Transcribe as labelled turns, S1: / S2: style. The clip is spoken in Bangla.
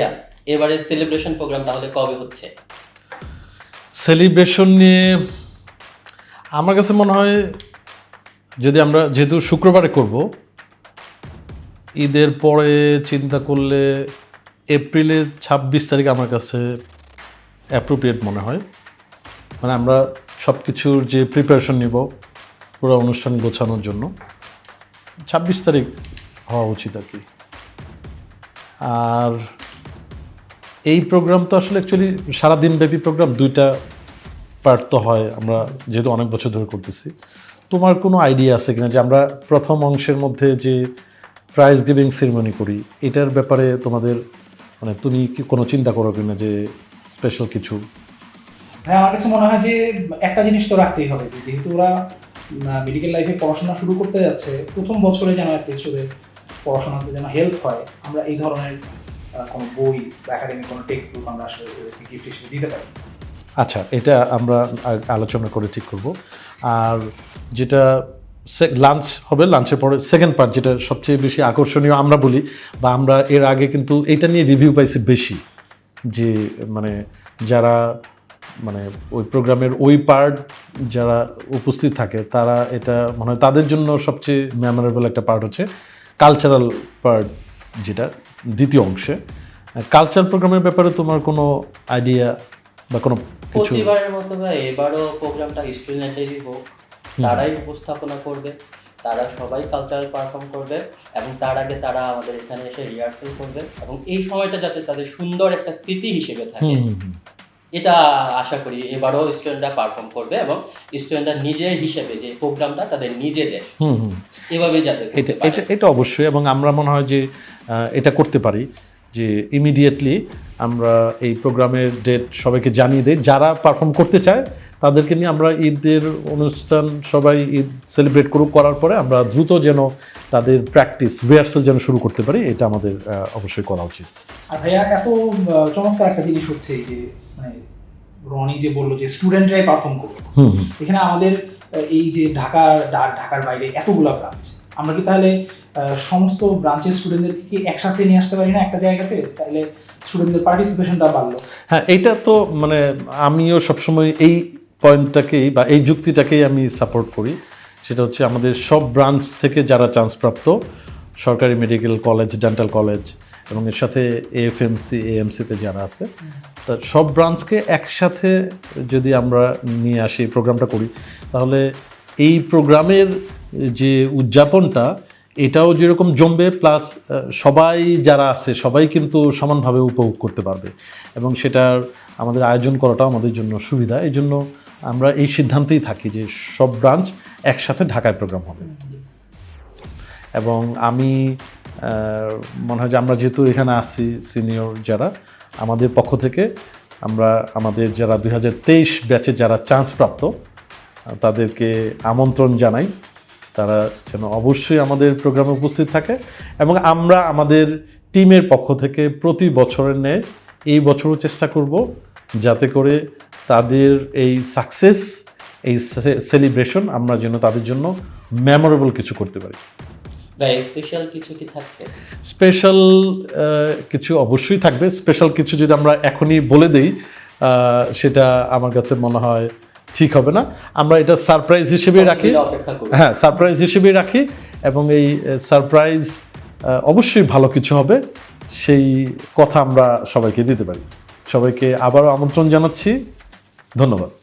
S1: ভাইয়া এবারে সেলিব্রেশন প্রোগ্রাম তাহলে কবে হচ্ছে?
S2: সেলিব্রেশন নিয়ে আমার কাছে মনে হয় যদি আমরা যেহেতু শুক্রবারে করব, ঈদের পরে চিন্তা করলে এপ্রিলের ছাব্বিশ তারিখ আমার কাছে অ্যাপ্রোপ্রিয়েট মনে হয়। মানে আমরা সব কিছুর যে প্রিপারেশন নিব, পুরো অনুষ্ঠান গোছানোর জন্য। ছাব্বিশ তারিখ হওয়া উচিত আর কি। আর এই প্রোগ্রাম তো আসলে অ্যাকচুয়ালি সারাদিন ব্যাপী প্রোগ্রাম দুইটা পার্ট তো হয়, আমরা যেহেতু অনেক বছর ধরে করতেছি। তোমার কোনো আইডিয়া আছে কিনা যে আমরা প্রথম অংশের মধ্যে যে প্রাইজ গিভিং সেরিমনি করি, এটার ব্যাপারে তোমাদের মানে তুমি কি কোনো চিন্তা করো কিনা যে স্পেশাল কিছু?
S3: হ্যাঁ আমার কাছে মনে হয় যে একটা জিনিস তো রাখতেই হবে যেহেতু ওরা মেডিকেল লাইফে পড়াশোনা শুরু করতে যাচ্ছে, প্রথম বছরে যেন একটা পড়াশোনাতে যেন হেল্প হয়, আমরা এই ধরনের কোনো বই বা একাডেমিক কোনো টেক্সট বুক আমরা আসলে গিফট হিসেবে দিতে পারি।
S2: আচ্ছা এটা আমরা আলোচনা করে ঠিক করব। আর যেটা লাঞ্চ হবে লাঞ্চের পরে সেকেন্ড পার্ট যেটা সবচেয়ে বেশি আকর্ষণীয় আমরা বলি বা আমরা এর আগে কিন্তু এটা নিয়ে রিভিউ পাইছি বেশি যে মানে যারা মানে ওই প্রোগ্রামের ওই পার্ট যারা উপস্থিত থাকে তারা এটা মনে হয় তাদের জন্য সবচেয়ে মেমোরেবল একটা পার্ট হচ্ছে কালচারাল পার্ট যেটা। দ্বিতীয় অংশে। কালচারাল প্রোগ্রামের ব্যাপারে তোমার কোনো আইডিয়া বা কোনো কিছু?
S1: প্রতিবারের মতো ভাই এবারও প্রোগ্রামটা স্টুডেন্টেরই হোক তারাই উপস্থাপনা করবে তারা সবাই কালচারাল পারফর্ম করবে এবং তার আগে তারা আমাদের এখানে এসে রিহার্সেল করবে এবং এই সময়টা যাতে তাদের সুন্দর একটা স্মৃতি হিসেবে থাকে। এটা আশা করি এবারও স্টুডেন্টরা পারফর্ম করবে এবং স্টুডেন্টরা নিজের হিসেবে যে প্রোগ্রামটা তাদের নিজেদের এভাবে যাতে
S2: এটা এটা অবশ্যই এবং আমরা মনে হয় যে এটা করতে পারি যে ইমিডিয়েটলি আমরা এই প্রোগ্রামের ডেট সবাইকে জানিয়ে দিই। যারা পারফর্ম করতে চায় তাদেরকে নিয়ে আমরা ঈদের অনুষ্ঠান সবাই ঈদ সেলিব্রেট করুক করার পরে আমরা দ্রুত যেন তাদের প্র্যাকটিস রিহার্সাল যেন শুরু করতে পারি এটা আমাদের অবশ্যই করা উচিত।
S3: আর ভাইয়া এত চমৎকার একটা জিনিস হচ্ছে যে মানে রনি যে বলল যে স্টুডেন্টরাই পারফর্ম করবে। এখানে আমাদের এই যে ঢাকার ঢাকার বাইরে এতগুলা ব্রাঞ্চ আমরা কি তাহলে সমস্ত ব্রাঞ্চের স্টুডেন্টদেরকে কি একসাথে নিয়ে আসতে পারি না একটা জায়গাতে? তাহলে স্টুডেন্টদের পার্টিসিপেশনটা বাড়লো।
S2: হ্যাঁ এইটা তো মানে আমিও সবসময় এই পয়েন্টটাকেই বা এই যুক্তিটাকেই আমি সাপোর্ট করি। সেটা হচ্ছে আমাদের সব ব্রাঞ্চ থেকে যারা চান্সপ্রাপ্ত সরকারি মেডিকেল কলেজ ডেন্টাল কলেজ এবং এর সাথে এএফএমসি এএমসিতে যারা আছে, তা সব ব্রাঞ্চকে একসাথে যদি আমরা নিয়ে আসি, এই প্রোগ্রামটা করি, তাহলে এই প্রোগ্রামের যে উদযাপনটা, এটাও যেরকম জমবে প্লাস সবাই যারা আছে, সবাই কিন্তু সমানভাবে উপভোগ করতে পারবে। এবং সেটার আমাদের আয়োজন করাটাও আমাদের জন্য সুবিধা। এই জন্য আমরা এই সিদ্ধান্তেই থাকি যে সব ব্রাঞ্চ একসাথে ঢাকায় প্রোগ্রাম হবে। এবং আমি মনে হয় যে আমরা যেহেতু এখানে আছি সিনিয়র যারা, আমাদের পক্ষ থেকে আমরা, আমাদের যারা দুই হাজার তেইশ ব্যাচে যারা চান্স প্রাপ্ত, তাদেরকে আমন্ত্রণ জানাই। তারা যেন অবশ্যই আমাদের প্রোগ্রামে উপস্থিত থাকে এবং আমরা আমাদের টিমের পক্ষ থেকে প্রতি বছরের ন্যায় এই বছরও চেষ্টা করব যাতে করে তাদের এই সাকসেস এই সেলিব্রেশন আমরা যেন তাদের জন্য মেমোরেবল কিছু করতে পারি।
S1: স্পেশাল কিছু কি থাকছে?
S2: স্পেশাল কিছু অবশ্যই থাকবে। স্পেশাল কিছু যদি আমরা এখনই বলে দেই সেটা আমার কাছে মনে হয় ঠিক হবে না। আমরা এটা সারপ্রাইজ হিসেবে রাখি। হ্যাঁ সারপ্রাইজ হিসেবে রাখি এবং এই সারপ্রাইজ অবশ্যই ভালো কিছু হবে। সেই কথা আমরা সবাইকে দিতে পারি। সবাইকে আবারও আমন্ত্রণ জানাচ্ছি। ধন্যবাদ।